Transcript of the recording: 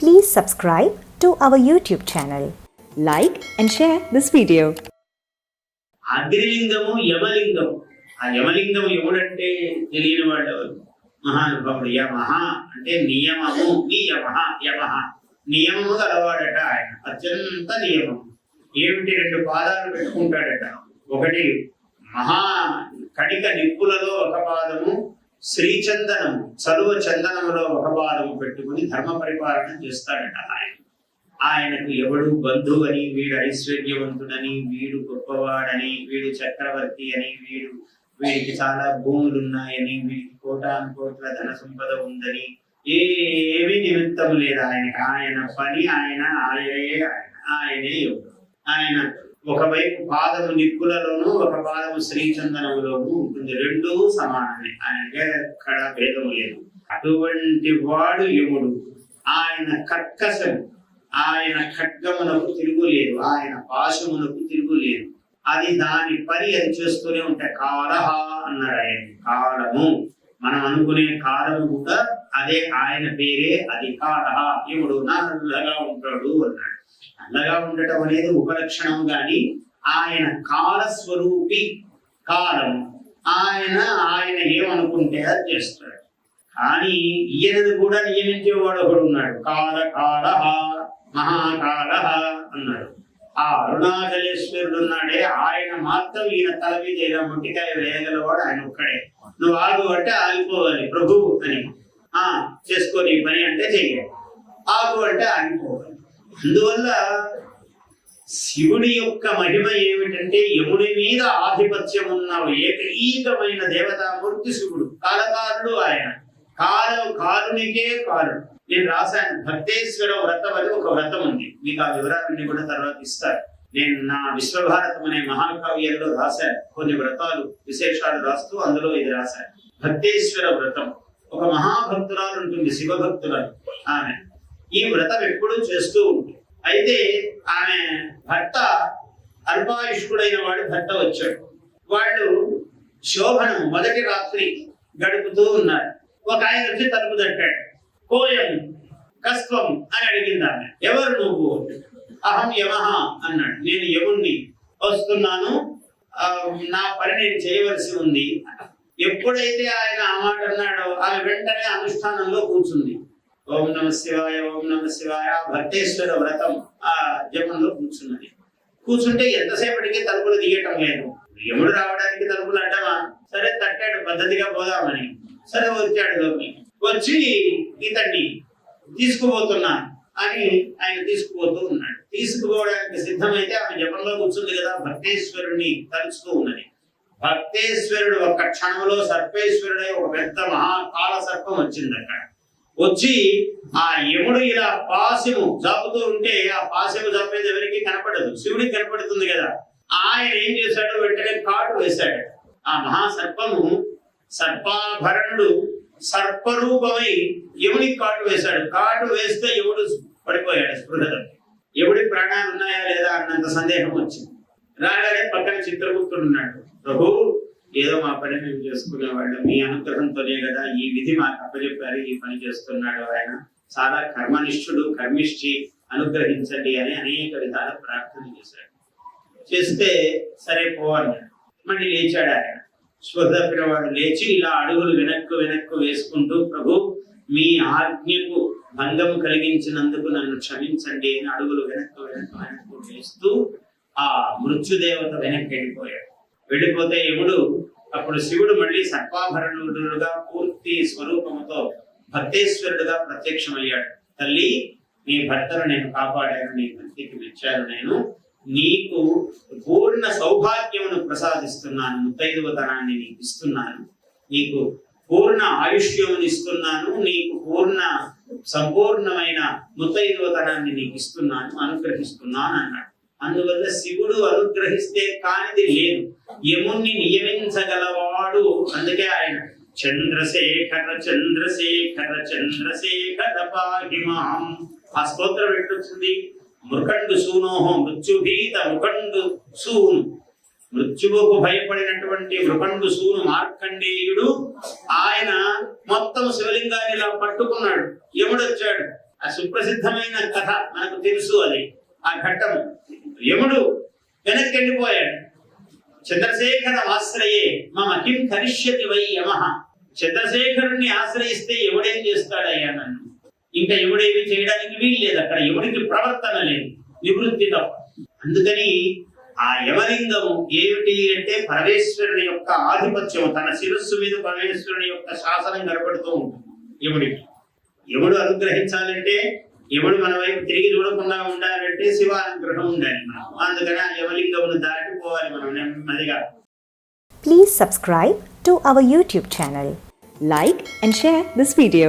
Please subscribe to our YouTube channel. Like and share this video. Agnilingam యమలింగము. ఆ యమలింగం ఎవడంటే తెలియని వాడు ఎవరు మహానుభావుడు యమహ అంటే నియమము నియమ యమ నియమము గలవాడట ఆయన. అత్యంత నియమం ఏమిటి రెండు పాదాలు పెట్టుకుంటాడట? ఒకటి మహా కణిక నిప్పులలో ఒక పాదము శ్రీచందనం చలువ చందనములో ఒక భాగం పెట్టుకుని ధర్మ పరిపాలన చేస్తాడట ఆయన. ఆయనకు ఎవడు బంధువు అని వీడు ఐశ్వర్యవంతుడని వీడు గొప్పవాడని వీడు చక్రవర్తి అని వీడు వీడికి చాలా భూములు ఉన్నాయని వీడికి కోటాను కోట్ల ధన సంపద ఉందని ఏమి నిమిత్తం లేదు ఆయనకి. ఆయన పని ఆయన ఆయనే ఆయన ఆయనే యోగుడు ఆయన ఒకవైపు పాదము నిప్పులలోను ఒక పాదము శ్రీచందనములోను ఉంటుంది. రెండూ సమానమే. ఆయనకే ఎక్కడ భేదము లేదు. అటువంటి వాడు యముడు. ఆయన కర్కశం. ఆయన ఖడ్గమునకు తిరుగులేదు ఆయన పాశమునకు తిరుగులేదు అది దాని పని అది చేస్తూనే ఉంటాయి. కాలహ అన్నారు ఆయన. కాలము. మనం అనుకునే కాలము కూడా అదే ఆయన పేరే అధికార. దేవుడు నల్లగా ఉంటాడు అన్నాడు. నల్లగా ఉండటం అనేది ఉపలక్షణం గాని ఆయన కాల స్వరూపి కాలము ఆయన ఆయన ఏమనుకుంటే అది చేస్తాడు. కానీ ఈయనది కూడా నియమించేవాడు ఒకడు ఉన్నాడు. కాల కాల మహాకాల అన్నాడు. ఆ అరుణాచలేశ్వరుడు ఉన్నాడే. ఆయన మాత్రం ఈయన తల మీద ఇలా మొట్టికాయ వేయగలవాడు. ఆయన ఒక్కడే. నువ్వు ఆగు అంటే ఆగిపోవాలి. ప్రభు అని. చేసుకొని పని అంటే చేయాలి ఆగు అంటే ఆగిపోవాలి. అందువల్ల శివుడి యొక్క మహిమ ఏమిటంటే యముడి మీద ఆధిపత్యం ఉన్న ఏకైకమైన దేవతామూర్తి శివుడు కాలకారుడు ఆయన. కాల కాలునికే కారుడు నేను రాశాను భక్తేశ్వర వ్రతం అని ఒక వ్రతం ఉంది. మీకు ఆ వివరాలన్నీ కూడా తర్వాత ఇస్తారు నేను నా విశ్వభారతం అనే మహాకావ్యంలో రాశాను. కొన్ని వ్రతాలు విశేషాలు రాస్తూ అందులో ఇది రాశాను. భక్తేశ్వర వ్రతం. ఒక మహాభక్తురాలు ఉంటుంది శివభక్తురాలు. ఆమె. ఈ వ్రతం ఎప్పుడూ చేస్తూ ఉంటుంది. అయితే ఆమె భర్త అల్పాయుష్కుడైన వాడు భర్త వచ్చాడు. వాళ్ళు శోభను మొదటి రాత్రి గడుపుతూ ఉన్నారు. ఒక ఆయన వచ్చి తలుపు తట్టాడు. కోయం కస్వం అని అడిగింది ఆమె. ఎవరు నువ్వు? అహం యమహ అన్నాడు. నేను యముణ్ణి. వస్తున్నాను. నా పని నేను చేయవలసి ఉంది. ఎప్పుడైతే ఆయన ఆ మాట అన్నాడో ఆమె వెంటనే అనుష్ఠానంలో కూర్చుంది. ఓం నమ శివాయ ఓం నమ శివాయ భట్టేశ్వర వ్రతం ఆ జపంలో కూర్చున్నది. కూర్చుంటే ఎంతసేపటికి తలుపులు తీయటం లేదు. యముడు రావడానికి తలుపులు అంటావా సరే తట్టాడు పద్ధతిగా పోదామని. సరే వచ్చాడు లోపలి వచ్చి ఇతన్ని తీసుకుపోతున్నా అని ఆయన తీసుకుపోతూ ఉన్నాడు. తీసుకుపోవడానికి సిద్ధమైతే ఆమె జపంలో కూర్చుంది కదా భక్తేశ్వరుని తలుచుతూ ఉన్నది. భక్తేశ్వరుడు ఒక క్షణంలో సర్పేశ్వరుడై ఒక పెద్ద మహాకాల సర్పం వచ్చింది అక్కడ వచ్చి ఆ యముడు ఇలా పాశము జాపుతూ ఉంటే ఆ పాశము జాపేది ఎవరికి కనపడదు. శివుడికి కనపడుతుంది కదా. ఆయన ఏం చేశాడు? వెంటనే కాటు వేశాడు. ఆ మహాసర్పము సర్పాభరణుడు సర్పరూపమై యముడికి కాటు వేశాడు. కాటు వేస్తే యముడు పడిపోయాడు స్పృహలో. ఎవడి ప్రాణాలు ఉన్నాయా లేదా అన్నంత సందేహం వచ్చింది. రాగానే పక్కన చిత్రగుప్తుడు ఉన్నాడు. ప్రభు ఏదో మా పని మేము చేసుకునేవాళ్ళు. మీ అనుగ్రహంతోనే కదా ఈ విధి మాకు అప్పచెప్పారు ఈ పని చేస్తున్నాడు ఆయన. చాలా కర్మనిష్ఠుడు కర్మిష్ఠి అనుగ్రహించండి అని అనేక విధాల ప్రార్థన చేశాడు. చేస్తే సరే పో అన్నాడు. మళ్ళీ లేచాడు ఆయన. స్పృహ వాడు లేచి ఇలా అడుగులు వెనక్కు వెనక్కు వేసుకుంటూ ప్రభు మీ ఆజ్ఞకు భంగం కలిగించినందుకు నన్ను క్షమించండి అని అడుగులు వెనక్కు వెనక్కు వెనక్కు వేస్తూ ఆ మృత్యుదేవత వెనక్కి వెళ్ళిపోయాడు. వెళ్ళిపోతే యముడు అప్పుడు శివుడు మళ్ళీ సర్వాభరణుడుగా పూర్తి స్వరూపముతో భక్తేశ్వరుడుగా ప్రత్యక్షమయ్యాడు. తల్లి నీ భర్తను నేను కాపాడాను నీ భక్తికి మెచ్చాను నేను. నీకు పూర్ణ సౌభాగ్యమును ప్రసాదిస్తున్నాను ముత్తైదువతనాన్ని నీకు ఇస్తున్నాను. నీకు పూర్ణ ఆయుష్యమును ఇస్తున్నాను నీకు పూర్ణ సంపూర్ణమైన ముత్తైదువతనాన్ని నీకు ఇస్తున్నాను అనుగ్రహిస్తున్నాను అన్నాడు. అందువల్ల శివుడు అనుగ్రహిస్తే కానిది లేదు. యముణ్ణి నియమించగలవాడు. అందుకే ఆయన చంద్రశేఖర చంద్రశేఖర చంద్రశేఖర పాహిమాం ఆ స్తోత్రం ఎట్లొచ్చింది మృకండు సూనోహం మృత్యుభీత మృకండు సూను. మృత్యువుకు భయపడినటువంటి మృకండు సూను మార్కండేయుడు ఆయన మొత్తం శివలింగాన్ని ఇలా పట్టుకున్నాడు. యముడొచ్చాడు. ఆ సుప్రసిద్ధమైన కథ మనకు తెలుసు అది. ఆ ఘట్టము. యముడు వెనక్కి వెళ్ళిపోయాడు చంద్రశేఖర ఆశ్రయే మమ కిం కరిష్యతి వై యమ. చంద్రశేఖరుణ్ణి ఆశ్రయిస్తే ఎవడేం చేస్తాడయ్యా నన్ను? ఇంకా ఎవడేమి చేయడానికి వీలు లేదు అక్కడ. ఎవడికి ప్రవర్తన లేదు. నివృత్తి తప్ప. అందుకని ఆ యమలింగము ఏమిటి అంటే పరమేశ్వరుని యొక్క ఆధిపత్యం తన శిరస్సు మీద పరమేశ్వరుని యొక్క శాసనం కనపడుతూ ఉంటుంది యముడికి. యముడు అనుగ్రహించాలంటే యముడు మన వైపు తిరిగి చూడకుండా ఉండాలంటే శివ అనుగ్రహం ఉండాలి మనం అందుకని ఆ యమలింగమును దాటిపోవాలి మనం నెమ్మదిగా Please subscribe to our YouTube channel. Like and share this video.